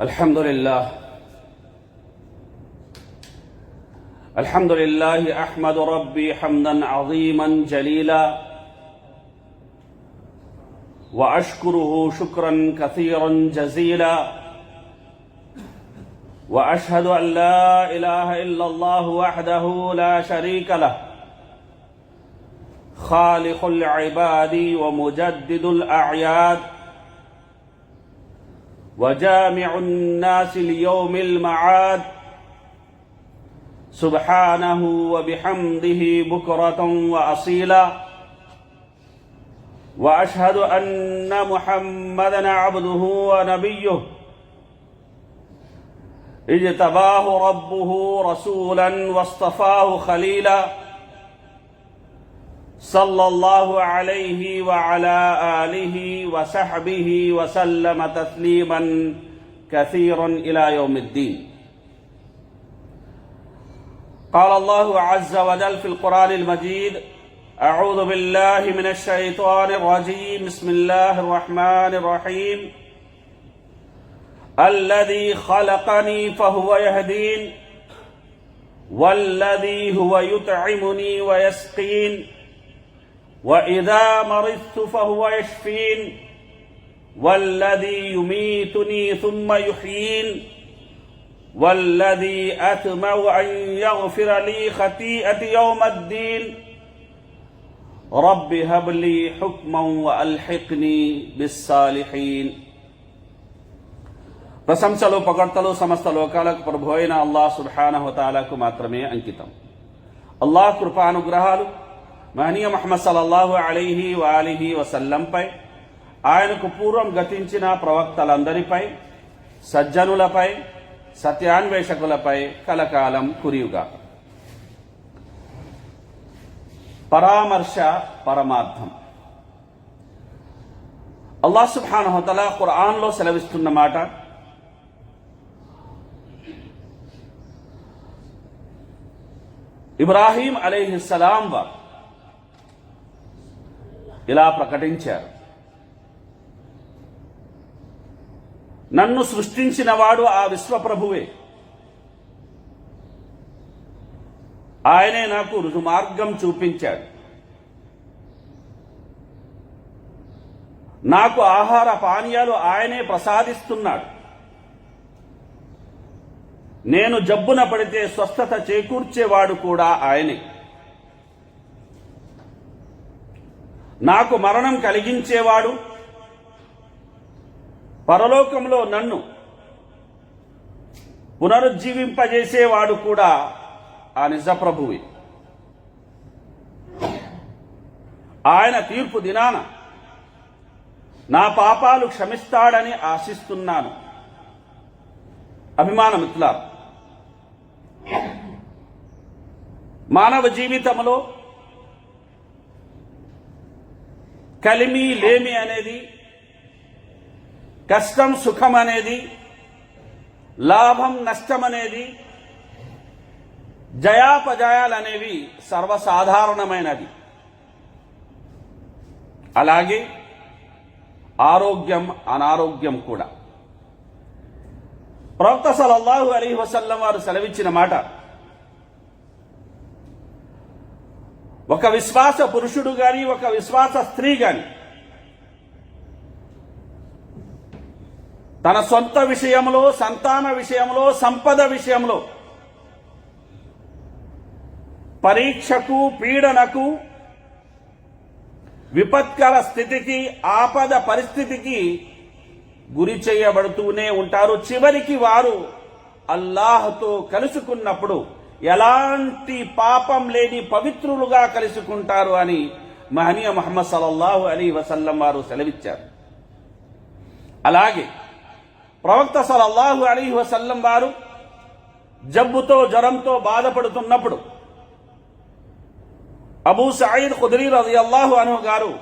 الحمد لله. الحمد لله أحمد ربي حمدا عظيما جليلا. وأشكره شكرا كثيرا جزيلا. وأشهد أن لا إله إلا الله وحده لا شريك له. خالق العباد ومجدد الأعياد. وجامع الناس ليوم المعاد. سبحانه وبحمده بكرة وأصيلا. وأشهد أن محمدا عبده ونبيه. اجتباه ربه رسولا واصطفاه خليلا. صلى الله عليه وعلى آله وصحبه وسلم تسليما كثيرا إلى يوم الدين. قال الله عز وجل في القرآن المجيد أعوذ بالله من الشيطان الرجيم. بسم الله الرحمن الرحيم. الذي خلقني فهو يهدين والذي هو يطعمني ويسقين واذا مرضت فهو يشفين والذي يميتني ثم يحيين والذي اطمع ان يغفر لي خطيئتي يوم الدين رب هب لي حكما والحقني بالصالحين ప్రశంసలు పొగడ్తలు సమస్త లోకాలకు ప్రభు అయిన అల్లాహ్ సుబ్హానహుతాలకు మాత్రమే అంకితం అల్లాహ్ కృపానుగ్రహాలు మహనీయ మహమ్మద్ సలల్లాహు అలీహి వాలిహి వసల్లంపై ఆయనకు పూర్వం గతించిన ప్రవక్తలందరిపై సజ్జనులపై సత్యాన్వేషకులపై కలకాలం కురియుగా. పరామర్శ పరమార్థం. అల్లాహ్ సుబ్హానహుతల ఖురాన్లో సెలవిస్తున్న మాట ఇబ్రాహీం అలీహిస్సలాం వారు ఇలా ప్రకటించారు. నన్ను సృష్టించినవాడు ఆ విశ్వప్రభువే. ఆయనే నాకు రుజుమార్గం చూపించాడు. నాకు ఆహార పానీయాలు ఆయనే ప్రసాదిస్తున్నాడు. నేను జబ్బున పడితే స్వస్థత చేకూర్చేవాడు కూడా ఆయనే. నాకు మరణం కలిగించేవాడు. పరలోకంలో నన్ను పునరుజ్జీవింపజేసేవాడు కూడా ఆ నిజప్రభువి ఆయన తీర్పు దినాన నా పాపాలు క్షమిస్తాడని ఆశిస్తున్నాను. అభిమానమిత్రులారు మానవ జీవితంలో కలిమి లేమి అనేది కష్టం సుఖం అనేది లాభం నష్టం అనేది జయాపజయాలనేవి సర్వసాధారణమైనవి. అలాగే ఆరోగ్యం అనారోగ్యం కూడా. ప్రవక్త సలల్లాహు అలీ వసల్లం వారు సెలవిచ్చిన మాట ఒక విశ్వాస పురుషుడు కానీ ఒక విశ్వాస స్త్రీ కానీ తన సొంత విషయంలో సంతాన విషయంలో సంపద విషయంలో పరీక్షకు పీడనకు విపత్కర స్థితికి ఆపద పరిస్థితికి గురి చేయబడుతూనే ఉంటారు. చివరికి వారు అల్లాహ్తో కలుసుకున్నప్పుడు ఎలాంటి పాపం లేని పవిత్రులుగా కలుసుకుంటారు అని మహనీయ మహమ్మద్ సలల్లాహు అలీ వసల్లం వారు సెలవిచ్చారు. అలాగే ప్రవక్త సలల్లాహు అలీ వసల్లం వారు జబ్బుతో జ్వరంతో బాధపడుతున్నప్పుడు అబూ కుదిరీ రవి అల్లాహు అను గారు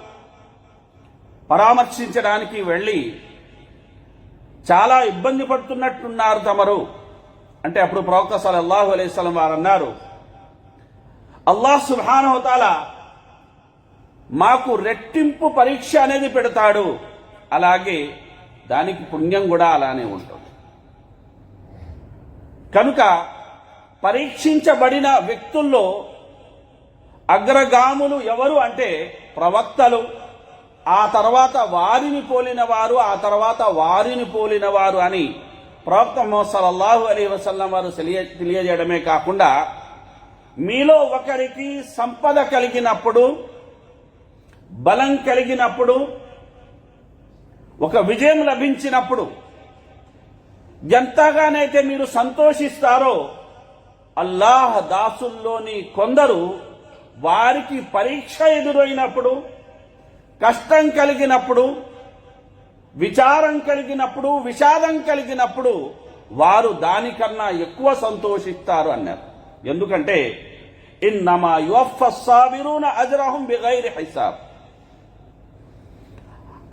పరామర్శించడానికి వెళ్ళి చాలా ఇబ్బంది పడుతున్నట్టున్నారు తమరు. అంటే అప్పుడు ప్రవక్త సల్లల్లాహు అలైస్లం వారు అన్నారు అల్లాహ్ సుబానహతాల మాకు రెట్టింపు పరీక్ష అనేది పెడతాడు. అలాగే దానికి పుణ్యం కూడా అలానే ఉంటుంది. కనుక పరీక్షించబడిన వ్యక్తుల్లో అగ్రగాములు ఎవరు అంటే ప్రవక్తలు ఆ తర్వాత వారిని పోలిన వారు ఆ తర్వాత వారిని పోలిన వారు అని ప్రవక్త మొహమ్మద్ అలీ వసల్లం వారు తెలియ- తెలియజేయడమే కాకుండా మీలో ఒకరికి సంపద కలిగినప్పుడు బలం కలిగినప్పుడు ఒక విజయం లభించినప్పుడు ఎంతగానైతే మీరు సంతోషిస్తారో అల్లాహ్ దాసుల్లోని కొందరు వారికి పరీక్ష ఎదురైనప్పుడు కష్టం కలిగినప్పుడు విచారం కలిగినప్పుడు విషాదం కలిగినప్పుడు వారు దానికన్నా ఎక్కువ సంతోషిస్తారు అన్నారు. ఎందుకంటే ఇన్నమా యువఫస్సాబిరూన అజ్రహం బిగైరి హిసాబ్.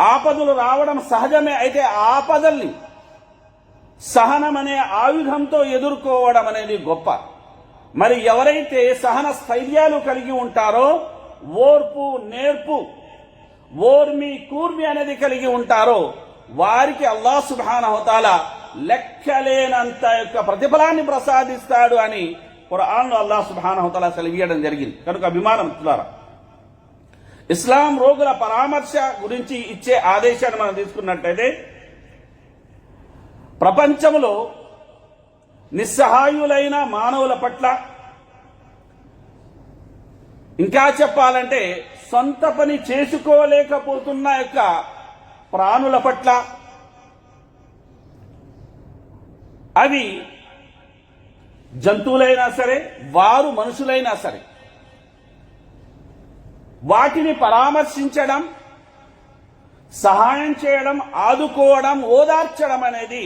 ఆపదలు రావడం సహజమే అయితే ఆపదల్ని సహనం అనే ఆయుధంతో ఎదుర్కోవడం అనేది గొప్ప. మరి ఎవరైతే సహన స్థైర్యాలు కలిగి ఉంటారో ఓర్పు నేర్పు ఓర్మి కూర్మి అనేది కలిగి ఉంటారో. వారికి అల్లా సుబానహతాల లెక్కలేనంత యొక్క ప్రతిఫలాన్ని ప్రసాదిస్తాడు అని ఖురాన్లో అల్లా సుబానహతాల సెలవీయడం జరిగింది. కనుక అభిమానం మిత్రులారా. ఇస్లాం రోగుల పరామర్శ గురించి ఇచ్చే ఆదేశాన్ని మనం తీసుకున్నట్టయితే ప్రపంచంలో నిస్సహాయులైన మానవుల పట్ల ఇంకా చెప్పాలంటే సొంత పని చేసుకోలేకపోతున్న యొక్క ప్రాణుల పట్ల అవి జంతువులైనా సరే వారు మనుషులైనా సరే వాటిని పరామర్శించడం సహాయం చేయడం ఆదుకోవడం ఓదార్చడం అనేది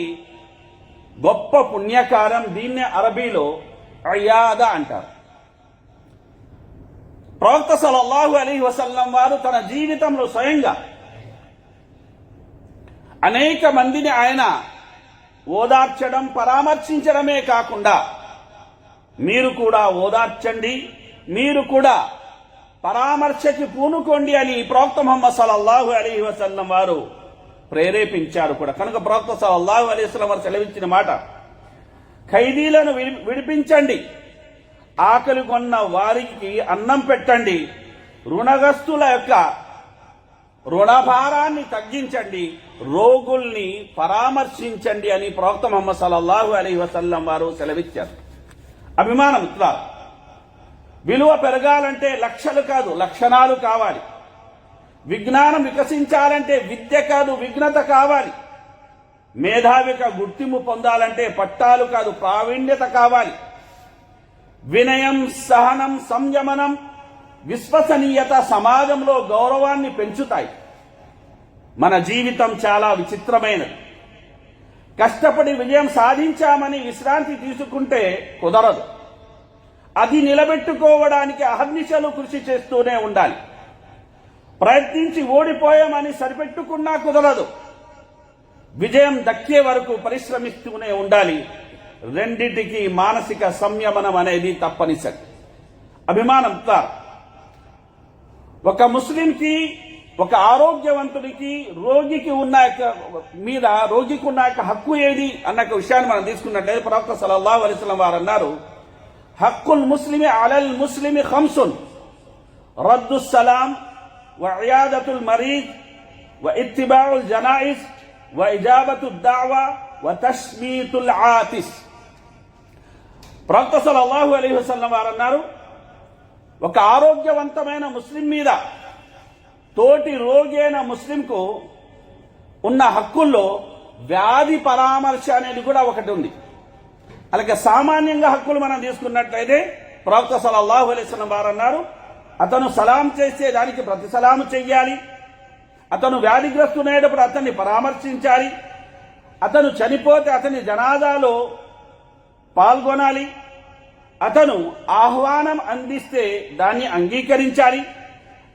గొప్ప పుణ్యకారం దీన్నే అరబీలో అయ్యాద అంటారు. ప్రవక్త సలల్లాహు అలీ వసల్లం వారు తన జీవితంలో స్వయంగా అనేక మందిని ఆయన ఓదార్చడం పరామర్శించడమే కాకుండా మీరు కూడా ఓదార్చండి మీరు కూడా పరామర్శకి పూనుకోండి అని ప్రవక్త మొహమ్మద్ సలల్లాహు అలీ వసల్లం వారు ప్రేరేపించారు కూడా. కనుక ప్రవక్త సలల్లాహు అలీ వసలం వారు సెలవించిన మాట ఖైదీలను విడి- విడిపించండి. ఆకలి కొన్న వారికి అన్నం పెట్టండి. రుణగస్తుల యొక్క రుణభారాన్ని తగ్గించండి. రోగుల్ని పరామర్శించండి అని ప్రవక్త మొహమ్మద్ సల్లల్లాహు అలీ వసల్లం వారు సెలవిచ్చారు. అభిమానం ఇట్లా విలువ పెరగాలంటే లక్షలు కాదు లక్షణాలు కావాలి. విజ్ఞానం వికసించాలంటే విద్య కాదు విఘ్నత కావాలి. మేధావిక గుర్తింపు పొందాలంటే పట్టాలు కాదు ప్రావీణ్యత కావాలి. వినయం సహనం సంయమనం విశ్వసనీయత సమాజంలో గౌరవాన్ని పెంచుతాయి. మన జీవితం చాలా విచిత్రమైనది. కష్టపడి విజయం సాధించామని విశ్రాంతి తీసుకుంటే కుదరదు. అది నిలబెట్టుకోవడానికి అహర్నిశలు కృషి చేస్తూనే ఉండాలి. ప్రయత్నించి ఓడిపోయామని సరిపెట్టుకున్నా కుదరదు. విజయం దక్కే వరకు పరిశ్రమిస్తూనే ఉండాలి. రెండింటికి మానసిక సంయమనం అనేది తప్పనిసరి. అభిమానంతో ఒక ముస్లింకి ఒక ఆరోగ్యవంతుడికి రోగికి ఉన్న మీద రోగికి ఉన్న హక్కు ఏది అన్న విషయాన్ని మనం తీసుకున్నట్లయితే ప్రవక్త సలల్లా అలిస్లం వారు అన్నారు హక్కుల్ ముస్లిమి అలల్ ముస్లిమి హంసున్ రద్దు సలాం వయాదతుల్ మరీజ్ వ ఇత్తిబాఉల్ జనాయిస్ వ ఇజాబతు దావా వ తష్మీతుల్ ఆతిస్. ప్రవక్త అల్లాహు వలీ వసల్లం వారు అన్నారు ఒక ఆరోగ్యవంతమైన ముస్లిం మీద తోటి రోగి అయిన ముస్లింకు ఉన్న హక్కుల్లో వ్యాధి పరామర్శ అనేది కూడా ఒకటి ఉంది. అలాగే సామాన్యంగా హక్కులు మనం తీసుకున్నట్లయితే ప్రవక్త సలల్లాహు అలైస్లం వారు అన్నారు అతను సలాం చేసే దానికి ప్రతి సలాము చెయ్యాలి. అతను వ్యాధిగ్రస్తుడైనప్పుడు అతన్ని పరామర్శించాలి. అతను చనిపోతే అతని జనాదాలో పాల్గొనాలి. అతను ఆహ్వానం అందిస్తే దాన్ని అంగీకరించాలి.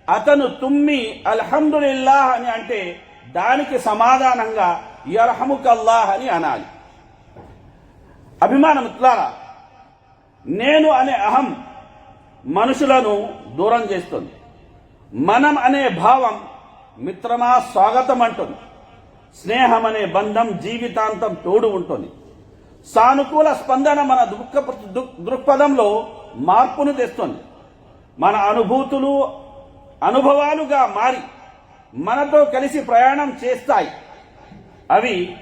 అతను తుమ్మి అల్హమ్దులిల్లాహ్ అని అంటే దానికి సమాధానంగా యర్హముకల్లాహ్ అని అనాలి. అభిమానం ఇట్లారా నేను అనే అహం మనుషులను దూరం చేస్తుంది. మనం అనే భావం మిత్రమా స్వాగతం అంటుంది స్నేహం అనే బంధం జీవితాంతం తోడు ఉంటుంది. సానుకూల స్పందన మన దుఃఖ దృక్పథంలో మార్పును తెస్తుంది. మన అనుభూతులు అనుభవాలుగా మారి మనతో కలిసి ప్రయాణం చేస్తాయి. అవి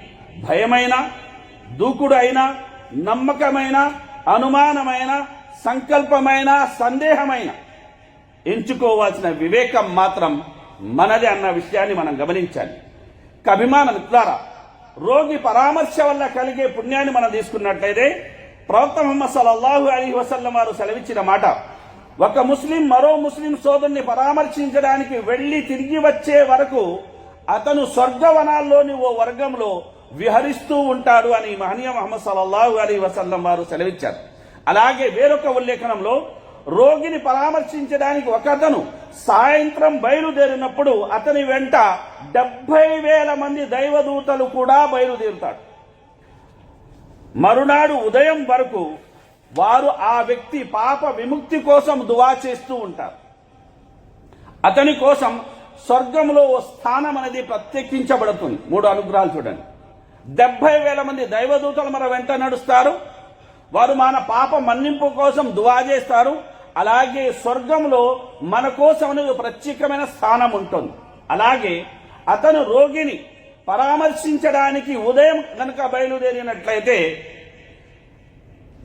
భయమైన దూకుడైన నమ్మకమైన అనుమానమైన సంకల్పమైన సందేహమైన. ఎంచుకోవాల్సిన వివేకం మాత్రం మనది అన్న విషయాన్ని మనం గమనించాలి. కభిమాన అభిమాన రోగి పరామర్శ వల్ల కలిగే పుణ్యాన్ని మనం తీసుకున్నట్లయితే ప్రవక్త ముహమ్మద్ సల్లల్లాహు అలీ వసల్లం వారు సెలవిచ్చిన మాట ఒక ముస్లిం మరో ముస్లిం సోదరుని పరామర్శించడానికి వెళ్ళి తిరిగి వచ్చే వరకు అతను స్వర్గవనాల్లోని ఓ వర్గంలో విహరిస్తూ ఉంటాడు అని మహనీయ మహమ్మద్ సల్లల్లాహు అలీ వసల్లం వారు సెలవిచ్చారు. అలాగే వేరొక ఉల్లేఖనంలో రోగిని పరామర్శించడానికి ఒకతను సాయంత్రం బయలుదేరినప్పుడు అతని వెంట డెబ్బై వేల మంది దైవదూతలు కూడా బయలుదేరుతాడు మరునాడు ఉదయం వరకు వారు ఆ వ్యక్తి పాప విముక్తి కోసం దువా చేస్తూ ఉంటారు. అతని కోసం స్వర్గంలో ఓ స్థానం అనేది ప్రత్యేకించబడుతుంది. మూడు అనుగ్రహాలు చూడండి. డెబ్బై వేల మంది దైవదూతలు మన వెంట నడుస్తారు. వారు మన పాప మన్నింపు కోసం దువా చేస్తారు. అలాగే స్వర్గంలో మన కోసం అనేది ప్రత్యేకమైన స్థానం ఉంటుంది. అలాగే అతను రోగిని పరామర్శించడానికి ఉదయం కనుక బయలుదేరినట్లయితే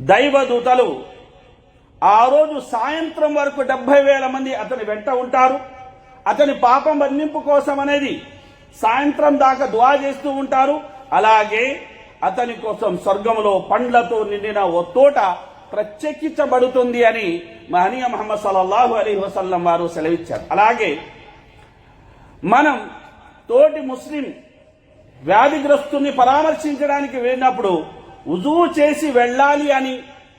దైవదూతలు ఆ రోజు సాయంత్రం వరకు డెబ్బై వేల మంది అతని వెంట ఉంటారు. అతని పాపం మన్నింపు కోసం అనేది సాయంత్రం దాకా దువా చేస్తూ ఉంటారు. అలాగే అతని కోసం స్వర్గంలో పండ్లతో నిండిన ఓ తోట ప్రత్యేకించబడుతుంది అని మహనీయ మహమ్మద్ సల్లల్లాహు అలీ వసల్లం వారు సెలవిచ్చారు. అలాగే మనం తోటి ముస్లిం వ్యాధిగ్రస్తుని పరామర్శించడానికి వెళ్ళినప్పుడు ఉజువు చేసి వెళ్ళాలి అని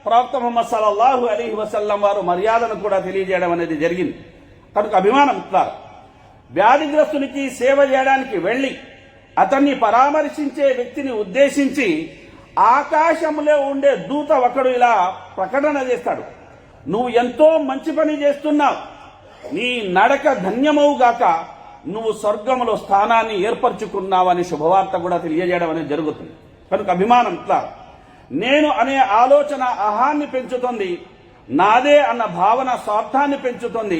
ప్రవక్త ముహమ్మద్ సల్లల్లాహు అలీ వసల్లం వారు మర్యాదను కూడా తెలియజేయడం అనేది జరిగింది. కనుక అభిమానం ఇస్తారు వ్యాధిగ్రస్తునికి సేవ చేయడానికి వెళ్ళి అతన్ని పరామర్శించే వ్యక్తిని ఉద్దేశించి ఆకాశంలో ఉండే దూత ఒకడు ఇలా ప్రకటన చేస్తాడు. నువ్వు ఎంతో మంచి పని చేస్తున్నావు. నీ నడక ధన్యమవుగాక నువ్వు స్వర్గంలో స్థానాన్ని ఏర్పరచుకున్నావని శుభవార్త కూడా తెలియజేయడం అనేది జరుగుతుంది. కనుక అభిమానం ఇట్లా. నేను అనే ఆలోచన అహాన్ని పెంచుతుంది నాదే అన్న భావన స్వార్థాన్ని పెంచుతుంది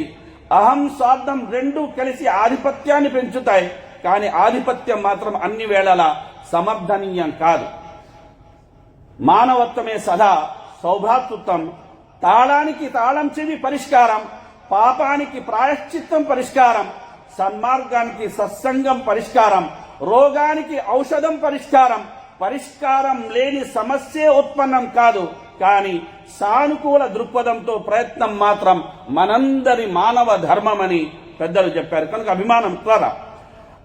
అహం స్వార్థం రెండు కలిసి ఆధిపత్యాన్ని పెంచుతాయి కానీ ఆధిపత్యం మాత్రం అన్ని వేళలా సమర్థనీయం కాదు. మానవత్వమే సదా సౌభాతృత్వం తాళానికి తాళం చెవి పరిష్కారం పాపానికి ప్రాయశ్చిత్తం పరిష్కారం సన్మార్గానికి సత్సంగం పరిష్కారం రోగానికి ఔషధం పరిష్కారం. పరిష్కారం లేని సమస్యే ఉత్పన్నం కాదు కానీ సానుకూల దృక్పథంతో ప్రయత్నం మాత్రం మనందరి మానవ ధర్మమని పెద్దలు చెప్పారు. కనుక అభిమానం ద్వారా.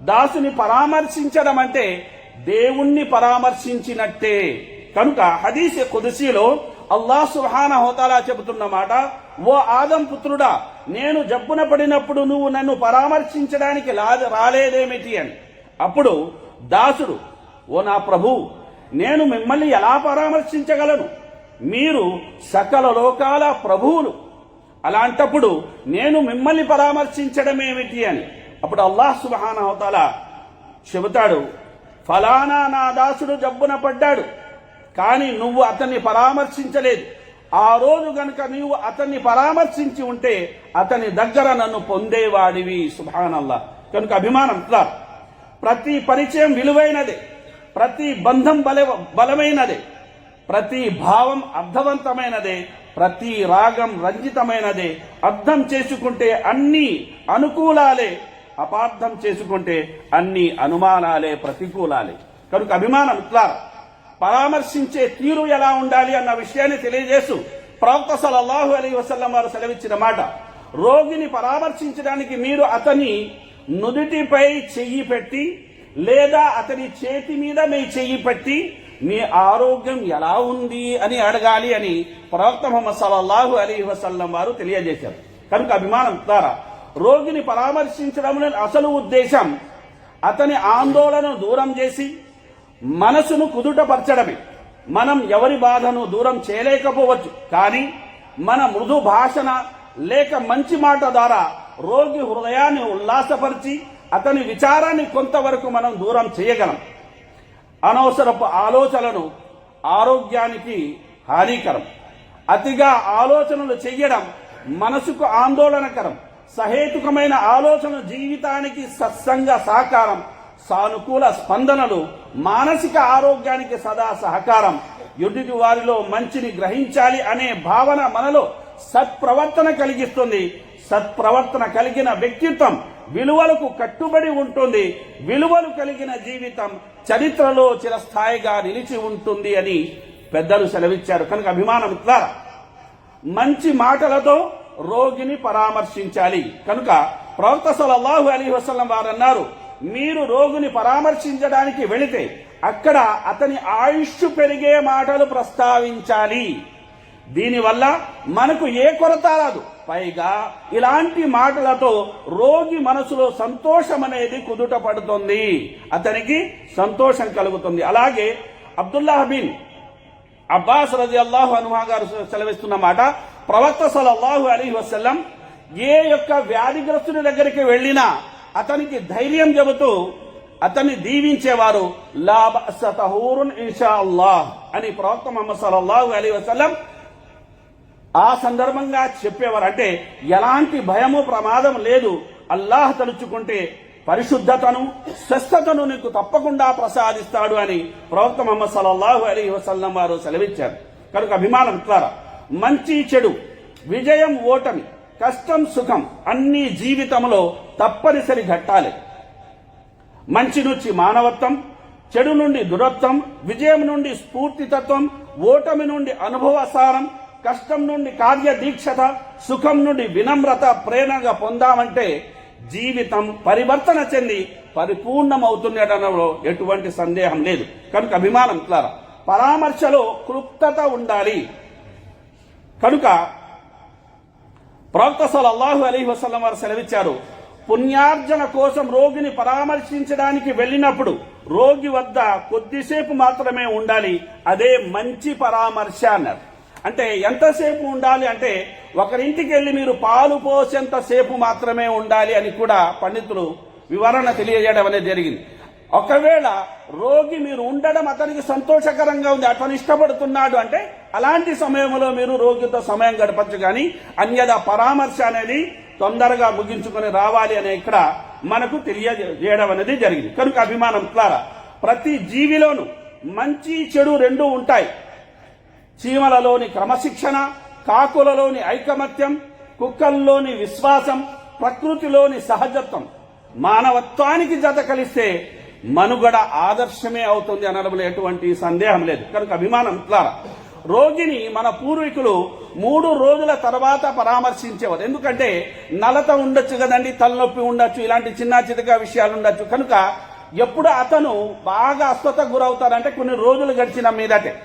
దాసుని పరామర్శించడం అంటే దేవుణ్ణి పరామర్శించినట్టే. కనుక హదీస్ కుదిసిలో అల్లాహ్ సుహాన హోతాలా చెబుతున్న మాట ఓ ఆదం పుత్రుడా నేను జబ్బున పడినప్పుడు నువ్వు నన్ను పరామర్శించడానికి రాలేదేమిటి అని. అప్పుడు దాసుడు ఓ నా ప్రభు నేను మిమ్మల్ని ఎలా పరామర్శించగలను? మీరు సకల లోకాల ప్రభువులు. అలాంటప్పుడు నేను మిమ్మల్ని పరామర్శించడం ఏమిటి అని. అప్పుడు అల్లాహ్ సుబహాన హోతాలా చెబుతాడు ఫలానా నా దాసుడు జబ్బున పడ్డాడు. కానీ నువ్వు అతన్ని పరామర్శించలేదు. ఆ రోజు గనుక నీవు అతన్ని పరామర్శించి ఉంటే అతని దగ్గర నన్ను పొందేవాడివి. సుభానల్లా. కనుక అభిమానం ఇట్లా ప్రతి పరిచయం విలువైనదే. ప్రతి బంధం బల బలమైనదే. ప్రతి భావం అర్థవంతమైనదే. ప్రతి రాగం రంజితమైనదే. అర్థం చేసుకుంటే అన్ని అనుకూలాలే. అపార్థం చేసుకుంటే అన్ని అనుమానాలే ప్రతికూలాలే. కనుక అభిమానం ఇట్లా పరామర్శించే తీరు ఎలా ఉండాలి అన్న విషయాన్ని తెలియజేస్తూ ప్రవక్త సలల్లాహు అలీ వసల్లం వారు సెలవిచ్చిన మాట రోగిని పరామర్శించడానికి మీరు అతని నుదుటిపై చెయ్యి పెట్టి లేదా అతని చేతి మీద మీ చెయ్యి పెట్టి మీ ఆరోగ్యం ఎలా ఉంది అని అడగాలి అని ప్రవక్త మొహమ్మద్ సల్లల్లాహు అలీ వసల్లం వారు తెలియజేశారు. కనుక అభిమానం ద్వారా రోగిని పరామర్శించడం అసలు ఉద్దేశం అతని ఆందోళనను దూరం చేసి మనసును కుదుటపరచడమే. మనం ఎవరి బాధను దూరం చేయలేకపోవచ్చు. కానీ మన మృదు భాషణ లేక మంచి మాట ద్వారా రోగి హృదయాన్ని ఉల్లాసపరిచి అతని విచారాన్ని కొంతవరకు మనం దూరం చేయగలం. అనవసరపు ఆలోచనలు ఆరోగ్యానికి హానికరం. అతిగా ఆలోచనలు చేయడం మనసుకు ఆందోళనకరం. సహేతుకమైన ఆలోచన జీవితానికి సత్సంగ సహకారం సానుకూల స్పందనలు మానసిక ఆరోగ్యానికి సదా సహకారం. ఎదుటి వారిలో మంచిని గ్రహించాలి అనే భావన మనలో సత్ప్రవర్తన కలిగిస్తుంది. సత్ప్రవర్తన కలిగిన వ్యక్తిత్వం విలువలకు కట్టుబడి ఉంటుంది. విలువలు కలిగిన జీవితం చరిత్రలో చిరస్థాయిగా నిలిచి ఉంటుంది అని పెద్దలు సెలవిచ్చారు. కనుక అభిమానం ద్వారా మంచి మాటలతో రోగిని పరామర్శించాలి. కనుక ప్రవక్త సల్లల్లాహు అలీ వసలం వారు అన్నారు మీరు రోగిని పరామర్శించడానికి వెళితే అక్కడ అతని ఆయుష్ పెరిగే మాటలు ప్రస్తావించాలి. దీనివల్ల మనకు ఏ కొరత రాదు. పైగా ఇలాంటి మాటలతో రోగి మనసులో సంతోషం అనేది కుదుట పడుతుంది. అతనికి సంతోషం కలుగుతుంది. అలాగే అబ్దుల్లాహ్ బిన్ అబ్బాస్ రజి అల్లాహు అనుమా గారు సెలవిస్తున్న మాట ప్రవక్త సలల్లాహు అలీ వసల్లం ఏ యొక్క వ్యాధిగ్రస్తుని దగ్గరికి వెళ్ళినా అతనికి ధైర్యం చెబుతూ అతన్ని దీవించేవారు లా ఇన్షా అల్లాహ్ అని ప్రవక్త ముహమ్మద్ సల్లల్లాహు అలీ వసలం ఆ సందర్భంగా చెప్పేవారు. అంటే ఎలాంటి భయము ప్రమాదం లేదు. అల్లాహ్ తలుచుకుంటే పరిశుద్ధతను స్వస్థతను నీకు తప్పకుండా ప్రసాదిస్తాడు అని ప్రవక్త ముహమ్మద్ సల్లల్లాహు అలీ వసల్లం వారు సెలవిచ్చారు. కనుక అభిమానం ద్వారా మంచి చెడు విజయం ఓటమి కష్టం సుఖం అన్ని జీవితంలో తప్పనిసరి ఘట్టాలి. మంచి నుంచి మానవత్వం చెడు నుండి దురత్వం విజయం నుండి స్ఫూర్తితత్వం ఓటమి నుండి అనుభవసారం కష్టం నుండి కార్యదీక్షత సుఖం నుండి వినమ్రత ప్రేరణగా పొందామంటే జీవితం పరివర్తన చెంది పరిపూర్ణమవుతుండటంలో ఎటువంటి సందేహం లేదు. కనుక అభిమానం ఇట్లారా పరామర్శలో క్లుప్తత ఉండాలి. కనుక ప్రవక్త సల్లల్లాహు అలీ వసల్లం వారు సెలవిచ్చారు పుణ్యార్జన కోసం రోగిని పరామర్శించడానికి వెళ్ళినప్పుడు రోగి వద్ద కొద్దిసేపు మాత్రమే ఉండాలి అదే మంచి పరామర్శ అన్నారు. అంటే ఎంతసేపు ఉండాలి అంటే ఒకరింటికి వెళ్ళి మీరు పాలు పోసేంతసేపు మాత్రమే ఉండాలి అని కూడా పండితులు వివరణ తెలియజేయడం అనేది జరిగింది. ఒకవేళ రోగి మీరు ఉండడం అతనికి సంతోషకరంగా ఉంది అతను ఇష్టపడుతున్నాడు అంటే అలాంటి సమయంలో మీరు రోగితో సమయం గడపచ్చు కానీ అన్యద పరామర్శ అనేది తొందరగా ముగించుకొని రావాలి అనే ఇక్కడ మనకు తెలియజేయడం అనేది జరిగింది. కనుక అభిమానం ద్వారా ప్రతి జీవిలోనూ మంచి చెడు రెండు ఉంటాయి. చీమలలోని క్రమశిక్షణ కాకులలోని ఐకమత్యం కుక్కల్లోని విశ్వాసం ప్రకృతిలోని సహజత్వం మానవత్వానికి జత కలిస్తే మనుగడ ఆదర్శమే అవుతుంది అనడంలో ఎటువంటి సందేహం లేదు. కనుక అభిమానం ద్వారా. రోగిని మన పూర్వీకులు మూడు రోజుల తర్వాత పరామర్శించేవారు. ఎందుకంటే నలత ఉండొచ్చు కదండి తలనొప్పి ఉండొచ్చు ఇలాంటి చిన్న చితక విషయాలు ఉండొచ్చు. కనుక ఎప్పుడు అతను బాగా అస్వత గురవుతారంటే కొన్ని రోజులు గడిచిన మీదటే.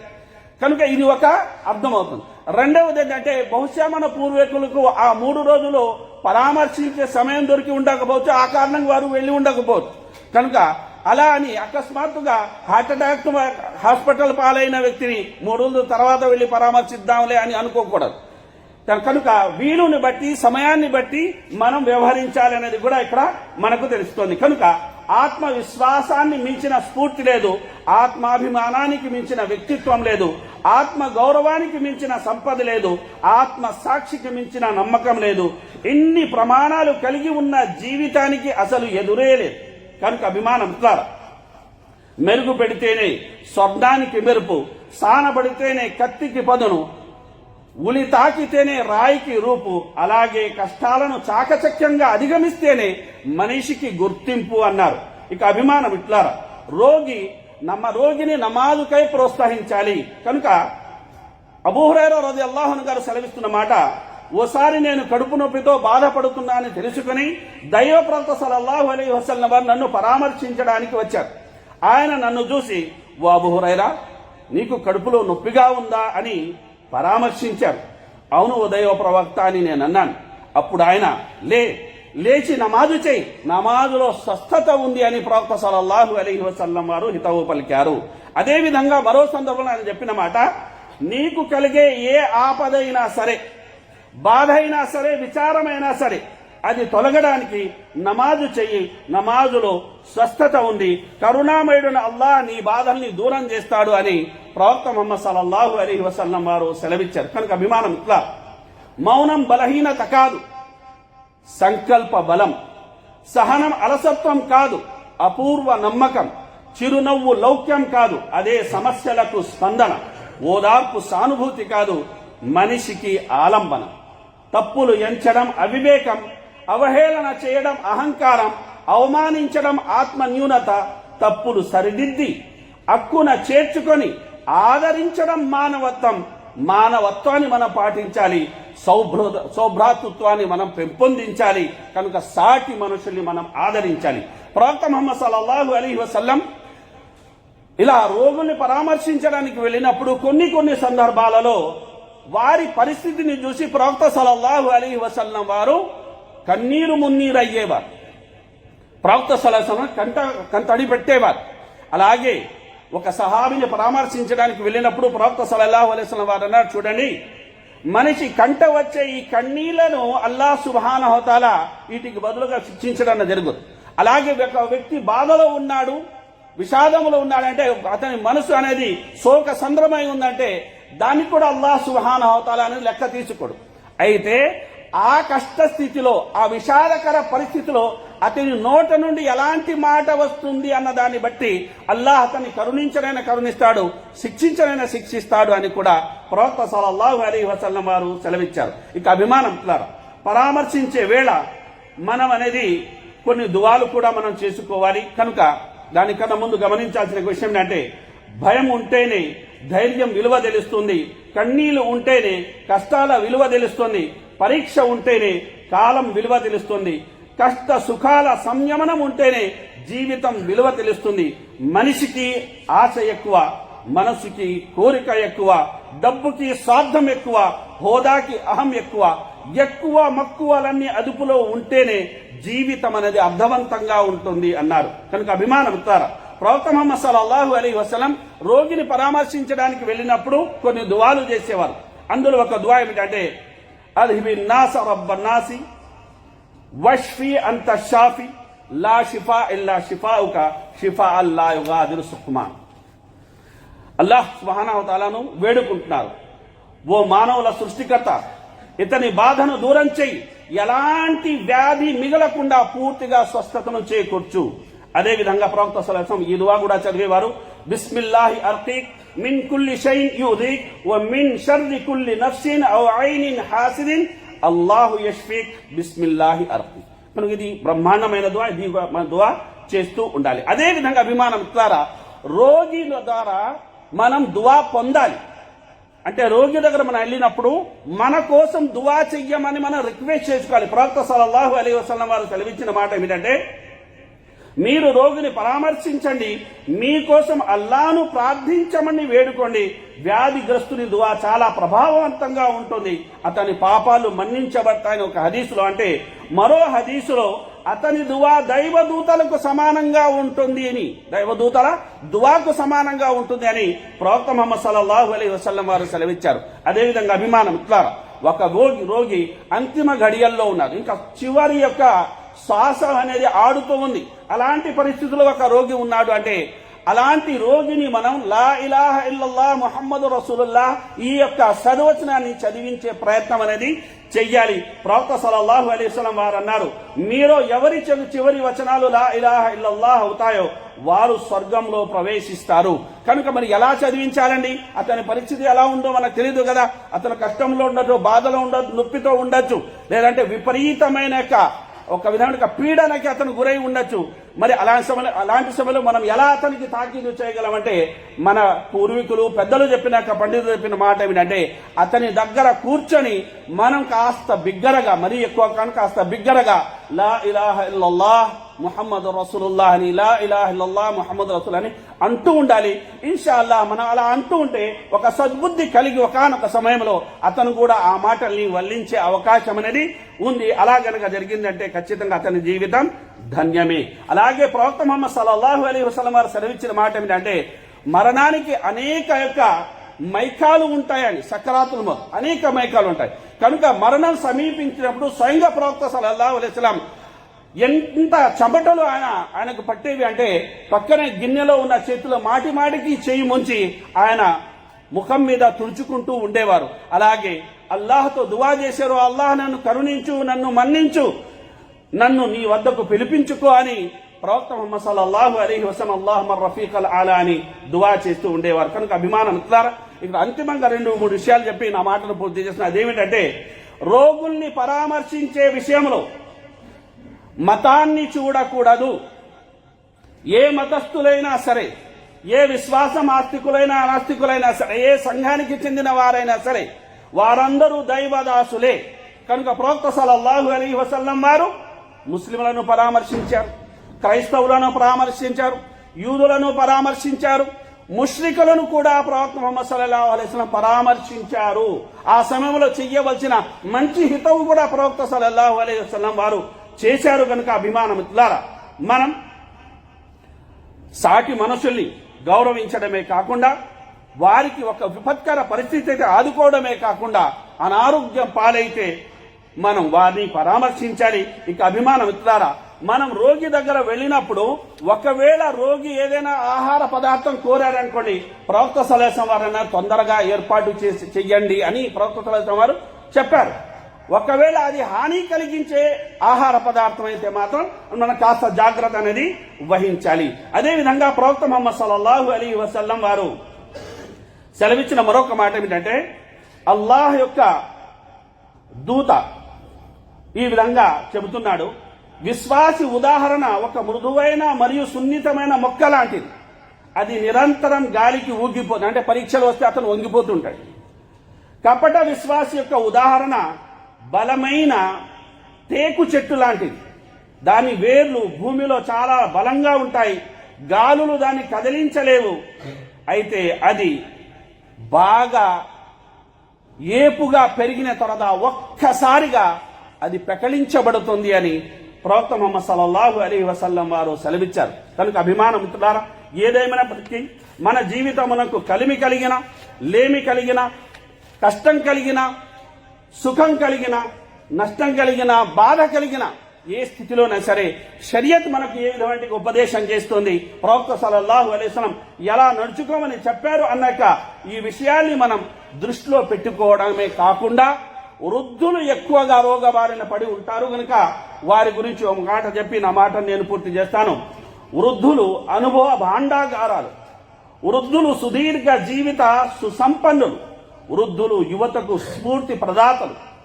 కనుక ఇది ఒక అర్థమవుతుంది. రెండవది ఏంటంటే బహుశా మన పూర్వీకులకు ఆ మూడు రోజులు పరామర్శించే సమయం దొరికి ఉండకపోవచ్చు. ఆ కారణంగా వారు వెళ్ళి ఉండకపోవచ్చు. కనుక అలా అని అకస్మాత్తుగా హార్ట్ అటాక్ హాస్పిటల్ పాలైన వ్యక్తిని మూడు రోజుల తర్వాత వెళ్ళి పరామర్శిద్దాంలే అని అనుకోకూడదు. కనుక వీలుని బట్టి సమయాన్ని బట్టి మనం వ్యవహరించాలి అనేది కూడా ఇక్కడ మనకు తెలుస్తోంది. కనుక ఆత్మవిశ్వాసాన్ని మించిన స్ఫూర్తి లేదు ఆత్మాభిమానానికి మించిన వ్యక్తిత్వం లేదు ఆత్మ గౌరవానికి మించిన సంపద లేదు ఆత్మ సాక్షికి మించిన నమ్మకం లేదు. ఇన్ని ప్రమాణాలు కలిగి ఉన్న జీవితానికి అసలు ఎదురే లేదు. కనుక అభిమానం ఇట్లారా మెరుగు పెడితేనే స్వర్ణానికి మెరుపు సానబడితేనే కత్తికి పదును ఉలి తాకితేనే రాయికి రూపు అలాగే కష్టాలను చాకచక్యంగా అధిగమిస్తేనే మనిషికి గుర్తింపు అన్నారు. ఇక అభిమానం ఇట్లారా రోగి నమ్మ రోగిని నమాజుకై ప్రోత్సహించాలి. కనుక అబూహురైరా రోజు అల్లాహన్ గారు సెలవిస్తున్న మాట ఓసారి నేను కడుపు నొప్పితో బాధపడుతున్నా అని తెలుసుకుని దైవ ప్రవక్త సలల్లాహు అలీ వసల్లం వారు నన్ను పరామర్శించడానికి వచ్చారు. ఆయన నన్ను చూసి ఓ అబుహురైరా నీకు కడుపులో నొప్పిగా ఉందా? అని పరామర్శించారు. అవును ఉదయ ప్రవక్త అని నేను అన్నాను. అప్పుడు ఆయన లే లేచి నమాజు చేయి. నమాజులో స్వస్థత ఉంది అని ప్రవక్త సలల్లాహు అలీ వసల్లం వారు హితవు పలికారు అదేవిధంగా మరో సందర్భంలో ఆయన చెప్పిన మాట నీకు కలిగే ఏ ఆపదైనా సరే బాధ అయినా సరే విచారమైనా సరే అది తొలగడానికి నమాజు చెయ్యి నమాజులో స్వస్థత ఉంది. కరుణామయుడున అల్లాహ్ నీ బాధల్ని దూరం చేస్తాడు అని ప్రవక్త మొహమ్మద్ సల్లల్లాహు అలీ వసల్లం వారు సెలవిచ్చారు. కనుక అభిమానం ఇట్లా. మౌనం బలహీనత కాదు సంకల్ప బలం. సహనం అలసత్వం కాదు అపూర్వ నమ్మకం. చిరునవ్వు లౌక్యం కాదు అదే సమస్యలకు స్పందన. ఓదార్పు సానుభూతి కాదు మనిషికి ఆలంబనం. తప్పులు ఎంచడం అవివేకం అవహేళన చేయడం అహంకారం అవమానించడం ఆత్మ న్యూనత తప్పులు సరిదిద్ది అక్కున చేర్చుకొని ఆదరించడం మానవత్వం మానవత్వాన్ని మనం పాటించాలి సౌభ్ర సౌభ్రాతృత్వాన్ని మనం పెంపొందించాలి కనుక సాటి మనుషుల్ని మనం ఆదరించాలి. ప్రవక్త మహమ్మద్ సల్లాహు అలీ వసల్లం ఇలా రోగుల్ని పరామర్శించడానికి వెళ్ళినప్పుడు కొన్ని కొన్ని సందర్భాలలో వారి పరిస్థితిని చూసి ప్రవక్త సలల్లాహు అలీ వసల్లం వారు కన్నీరు మున్నీరు అయ్యేవారు. ప్రవక్త సలసం కంట కంటడి పెట్టేవారు. అలాగే ఒక సహాబిని పరామర్శించడానికి వెళ్ళినప్పుడు ప్రవక్త సలల్లాహు అలైస్లం వారు అన్నారు చూడండి మనిషి కంట వచ్చే ఈ కన్నీళ్ళను అల్లా సుభాన హోతాల వీటికి బదులుగా శిక్షించడం జరుగుతుంది. అలాగే ఒక వ్యక్తి బాధలో ఉన్నాడు విషాదంలో ఉన్నాడంటే అతని మనసు అనేది శోక సంద్రమై ఉందంటే దానికి కూడా అల్లాహ్ సుహాన్ హోతాల అనేది లెక్క తీసుకోడు. అయితే ఆ కష్ట స్థితిలో ఆ విషాదకర పరిస్థితిలో అతని నోట నుండి ఎలాంటి మాట వస్తుంది అన్న దాన్ని బట్టి అల్లాహ్ అతన్ని కరుణించనైనా కరుణిస్తాడు శిక్షించనైనా శిక్షిస్తాడు అని కూడా ప్రవక్త సలల్లాహు అలీ వసల్లం వారు సెలవిచ్చారు. ఇక అభిమానం పరామర్శించే వేళ మనం అనేది కొన్ని దువాలు కూడా మనం చేసుకోవాలి. కనుక దానికన్నా ముందు గమనించాల్సిన విషయం ఏంటంటే భయం ఉంటేనే ధైర్యం విలువ తెలుస్తుంది కన్నీళ్ళు ఉంటేనే కష్టాల విలువ తెలుస్తుంది పరీక్ష ఉంటేనే కాలం విలువ తెలుస్తుంది కష్ట సుఖాల సంయమనం ఉంటేనే జీవితం విలువ తెలుస్తుంది. మనిషికి ఆశ ఎక్కువ మనసుకి కోరిక ఎక్కువ డబ్బుకి స్వార్థం ఎక్కువ హోదాకి అహం ఎక్కువ ఎక్కువ మక్కువలన్నీ అదుపులో ఉంటేనే జీవితం అనేది అర్థవంతంగా ఉంటుంది అన్నారు. కనుక అభిమానం ఇస్తారా ప్రవక్త మహమ్మద్ సల్లాహు అలీ వసలం రోగిని పరామర్శించడానికి వెళ్ళినప్పుడు కొన్ని దువాలు చేసేవారు. అందులో ఒక దువా ఏమిటంటే అల్హిబి నాస రబ్బన్నాసి వష్ఫీ అంత షాఫి లా షిఫా ఇల్లా షిఫాఉక షిఫా అల్లా యుగాదిరు సుకుమాన్. అల్లాహ్ సుబానావతాలను వేడుకుంటున్నారు. ఓ మానవుల సృష్టికర్త ఇతని బాధను దూరం చేయి ఎలాంటి వ్యాధి మిగలకుండా పూర్తిగా స్వస్థతను చేకూర్చు. అదే విధంగా ప్రవక్త సలహం ఈ దువా కూడా చదివేవారు బిస్మిల్లాహి అర్తీక్ మిన్ కుల్లి షైన్ యూదిక్ వ మిన్ షర్రి కుల్లి నఫ్సిన్ ఔ ఐనిన్ హాసిదిన్ అల్లాహు యష్ఫీక్ బిస్మిల్లాహి అర్తీక్. మనకి ఇది బ్రహ్మాండమైన దువా ఇది మన దువా చేస్తూ ఉండాలి. అదే విధంగా అభిమానం ద్వారా రోగిల ద్వారా మనం దువా పొందాలి. అంటే రోగి దగ్గర మనం వెళ్ళినప్పుడు మన కోసం దువా చెయ్యమని మనం రిక్వెస్ట్ చేసుకోవాలి. ప్రవక్త సలల్లాహు అలీ వసలం వారు సెలవిచ్చిన మాట ఏమిటంటే మీరు రోగిని పరామర్శించండి. మీకోసం అల్లాను ప్రార్థించమని వేడుకోండి. వ్యాధిగ్రస్తుని దువా చాలా ప్రభావవంతంగా ఉంటుంది. అతని పాపాలు మన్నించబడతాయని ఒక హదీసులో అంటే మరో హదీసులో అతని దువా దైవదూతలకు సమానంగా ఉంటుంది అని దైవదూతల దువాకు సమానంగా ఉంటుంది అని ప్రవక్త మహమ్మద్ సల్లాహు అలీ వసల్లం వారు సెలవిచ్చారు. అదేవిధంగా అభిమానం ఇట్లా ఒక రోగి రోగి అంతిమ ఘడియల్లో ఉన్నారు ఇంకా చివరి యొక్క శ్వాస అనేది ఆడుతూ ఉంది. అలాంటి పరిస్థితుల్లో ఒక రోగి ఉన్నాడు అంటే అలాంటి రోగిని మనం లా ఇలాహ ఇల్లల్లా ముహమ్మదు రసూలుల్లా ఈ యొక్క సర్వచనాన్ని చదివించే ప్రయత్నం అనేది చెయ్యాలి. ప్రవక్త సలల్లాహు అలీస్లం వారు అన్నారు మీరు ఎవరి చెవి చివరి వచనాలు లా ఇలాహ ఇల్లల్లాహ్ అవుతాయో వారు స్వర్గంలో ప్రవేశిస్తారు. కనుక మరి ఎలా చదివించాలండి? అతని పరిస్థితి ఎలా ఉందో మనకు తెలియదు కదా. అతను కష్టంలో ఉండొచ్చు బాధలో ఉండొచ్చు నొప్పితో ఉండొచ్చు లేదంటే విపరీతమైన యొక్క ఒక విధమైన పీడనకి అతను గురై ఉండొచ్చు. మరి అలాంటి సమయంలో అలాంటి సమయంలో మనం ఎలా అతనికి తాకీదు చేయగలమంటే మన పూర్వీకులు పెద్దలు చెప్పినాక పండితులు చెప్పిన మాట ఏమిటంటే అతని దగ్గర కూర్చొని మనం కాస్త బిగ్గరగా మరీ ఎక్కువ కానీ కాస్త బిగ్గరగా లా ఇలాహ ఇల్లల్లాహ్ ముహమ్మద్ రసూలుల్లా అని ఇలా ఇలా ఇల్లల్లా ముహమ్మద్ రసూల్ అని అంటూ ఉండాలి. ఇన్షా అల్లాహ్ మనం అలా అంటూ ఉంటే ఒక సద్బుద్ధి కలిగి ఒకనొక సమయంలో అతను కూడా ఆ మాటల్ని వల్లించే అవకాశం అనేది ఉంది. అలా గనక జరిగిందంటే ఖచ్చితంగా అతని జీవితం ధన్యమే. అలాగే ప్రవక్త మొహమ్మద్ సల్లల్లాహు అలీ వసలం వారు సెలవిచ్చిన మాట ఏమిటంటే మరణానికి అనేక యొక్క మైకాలు ఉంటాయని సకరాతుల అనేక మైకాలు ఉంటాయి. కనుక మరణం సమీపించినప్పుడు స్వయంగా ప్రవక్త సల్లల్లాహు అలైహి ఎంత చెమటలు ఆయన ఆయనకు పట్టేవి అంటే పక్కనే గిన్నెలో ఉన్న చేతిలో మాటి మాటికి చేయి ముంచి ఆయన ముఖం మీద తుడుచుకుంటూ ఉండేవారు. అలాగే అల్లాహ్తో దువా చేశారు అల్లాహ్ నన్ను కరుణించు నన్ను మన్నించు నన్ను నీ వద్దకు పిలిపించుకో అని ప్రవక్త ముహమ్మద్ సల్లల్లాహు అలీ హుసన్ అల్లాహ్ రఫీక్ అల్ ఆలా అని దువా చేస్తూ ఉండేవారు. కనుక అభిమానం ఇస్తారా ఇక్కడ అంతిమంగా రెండు మూడు విషయాలు చెప్పి నా మాటను పూర్తి చేసిన అదేమిటంటే రోగుల్ని పరామర్శించే విషయంలో మతాన్ని చూడకూడదు. ఏ మతస్థులైనా సరే ఏ విశ్వాసం ఆస్తికులైనా అనాస్తికులైనా సరే ఏ సంఘానికి చెందిన వారైనా సరే వారందరూ దైవదాసులే. కనుక ప్రవక్త సలల్లాహు అలీ వసల్లం వారు ముస్లింలను పరామర్శించారు క్రైస్తవులను పరామర్శించారు యూదులను పరామర్శించారు ముష్రికులను కూడా ప్రవక్త ముహమ్మద్ సల్లాహు అలైస్లం పరామర్శించారు. ఆ సమయంలో చెయ్యవలసిన మంచి హితవు కూడా ప్రవక్త సల్లల్లాహు అలైహి వసల్లం వారు చేశారు కనుక అభిమానం ఇట్లారా మనం సాటి మనుషుల్ని గౌరవించడమే కాకుండా వారికి ఒక విపత్కర పరిస్థితి అయితే ఆదుకోవడమే కాకుండా అనారోగ్యం పాలైతే మనం వారిని పరామర్శించాలి. ఇక అభిమానం ఇట్లారా మనం రోగి దగ్గర వెళ్ళినప్పుడు ఒకవేళ రోగి ఏదైనా ఆహార పదార్థం కోరారనుకోండి ప్రవక్త సలహం వారైనా తొందరగా ఏర్పాటు చేసి చెయ్యండి అని ప్రవక్త సలహం వారు చెప్పారు. ఒకవేళ అది హాని కలిగించే ఆహార పదార్థం అయితే మాత్రం మనం కాస్త జాగ్రత్త అనేది వహించాలి. అదేవిధంగా ప్రవక్త మొహమ్మద్ సల్లల్లాహు అలీ వసల్లం వారు సెలవిచ్చిన మరొక మాట ఏమిటంటే అల్లాహ్ యొక్క దూత ఈ విధంగా చెబుతున్నాడు విశ్వాసి ఉదాహరణ ఒక మృదువైన మరియు సున్నితమైన మొక్క లాంటిది. అది నిరంతరం గాలికి ఊగిపోతుంది అంటే పరీక్షలు వస్తే అతను వంగిపోతుంటాడు. కపట విశ్వాసి యొక్క ఉదాహరణ బలమైన తేకు చెట్టు లాంటిది. దాని వేర్లు భూమిలో చాలా బలంగా ఉంటాయి. గాలులు దాన్ని కదిలించలేవు. అయితే అది బాగా ఏపుగా పెరిగిన తర్వాత ఒక్కసారిగా అది పెకలించబడుతుంది అని ప్రవక్త మొహమ్మద్ సల్లల్లాహు అలీ వసల్లం వారు సెలవిచ్చారు. కనుక అభిమానం ఉంటున్నారా ఏదేమైనప్పటికీ మన జీవితమునకు కలిమి కలిగిన లేమి కలిగిన కష్టం కలిగిన సుఖం కలిగిన నష్టం కలిగిన బాధ కలిగిన ఏ స్థితిలోనైనా సరే షరియత్ మనకు ఏ విధమైన ఉపదేశం చేస్తుంది? ప్రవక్త సలల్లాహు అలైస్లం ఎలా నడుచుకోమని చెప్పారు అన్నాక ఈ విషయాల్ని మనం దృష్టిలో పెట్టుకోవడమే కాకుండా వృద్ధులు ఎక్కువగా రోగబారిన పడి ఉంటారు కనుక వారి గురించి ఒక మాట చెప్పి నా మాట నేను పూర్తి చేస్తాను. వృద్ధులు అనుభవ భాండాగారాలు. వృద్ధులు సుదీర్ఘ జీవిత సుసంపన్నులు. వృద్ధులు యువతకు స్ఫూర్తి ప్రదాతలు.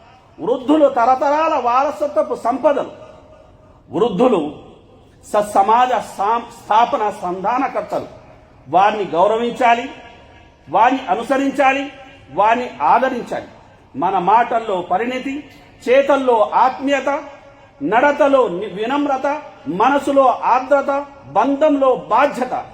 వృద్ధులు తరతరాల వారసత్వపు సంపదలు. వృద్ధులు సమాజ స్థాపన సంధానకర్తలు. వారిని గౌరవించాలి వారిని అనుసరించాలి వారిని ఆదరించాలి. మన మాటల్లో పరిణితి చేతల్లో ఆత్మీయత నడతలో వినమ్రత మనసులో ఆర్ద్రత బంధంలో బాధ్యత.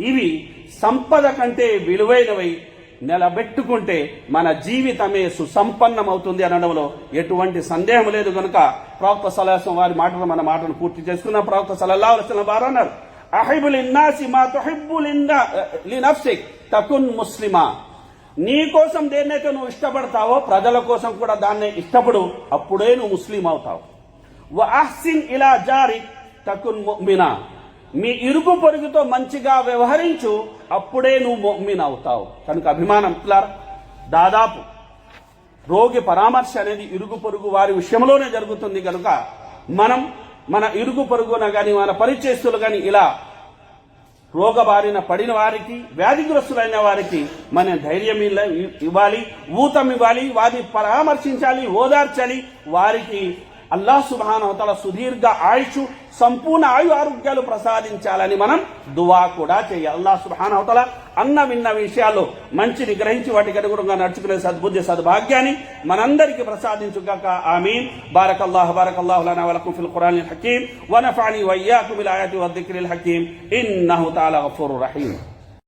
ఇవి సంపద కంటే విలువైనవై నిలబెట్టుకుంటే మన జీవితమే సుసంపన్నమవుతుంది అనడంలో ఎటువంటి సందేహం లేదు కనుక ప్రవక్త సలహం వారి మాటలు మన మాటను పూర్తి చేసుకున్న. ప్రవక్త సలహా వలసిన వారు అన్నారు అహిబుల్ ఇన్నాసి మా తొహిబుల్ లినఫ్సిక్ తకున్ ముస్లిమా. నీ కోసం దేన్నైతే నువ్వు ఇష్టపడతావో ప్రజల కోసం కూడా దాన్ని ఇష్టపడు అప్పుడే నువ్వు ముస్లిం అవుతావు. అహ్సిన్ ఇలా జారి తకున్ ముమినా. మీ ఇరుగు పొరుగుతో మంచిగా వ్యవహరించు అప్పుడే నువ్వు మొమ్మిన్ అవుతావు కనుక అభిమానం దాదాపు రోగి పరామర్శ అనేది ఇరుగు పొరుగు వారి విషయంలోనే జరుగుతుంది కనుక మనం మన ఇరుగు పొరుగున కానీ మన పరిచేస్తులు కానీ ఇలా రోగబారిన పడిన వారికి వ్యాధిగ్రస్తులైన వారికి మన ధైర్యం ఇవ్వాలి ఊతం ఇవ్వాలి వారిని పరామర్శించాలి ఓదార్చాలి వారికి అల్లాహ్ సుబానవతల సుదీర్ఘ ఆయుష్ సంపూర్ణ ఆయు ఆరోగ్యాలు ప్రసాదించాలని మనం దువా కూడా చేయాలి. అల్లాహ్ సుబానవతల అన్న విన్న విషయాలు మంచిని గ్రహించి వాటికి అనుగుణంగా నడుచుకునే సద్బుద్ధి సద్భాగ్యాన్ని మనందరికీ ప్రసాదించుగాక. ఆమీన్. బారకల్లాహ్ బారకల్లాహు లనా వలకుం ఫిల్ ఖురాన్ హకీం వనఫాని వయ్యాకుం బిల్ ఆయాతి వద్దిక్రిల్ హకీం ఇన్నహు తాలా గఫూరుర్ రహీమ్.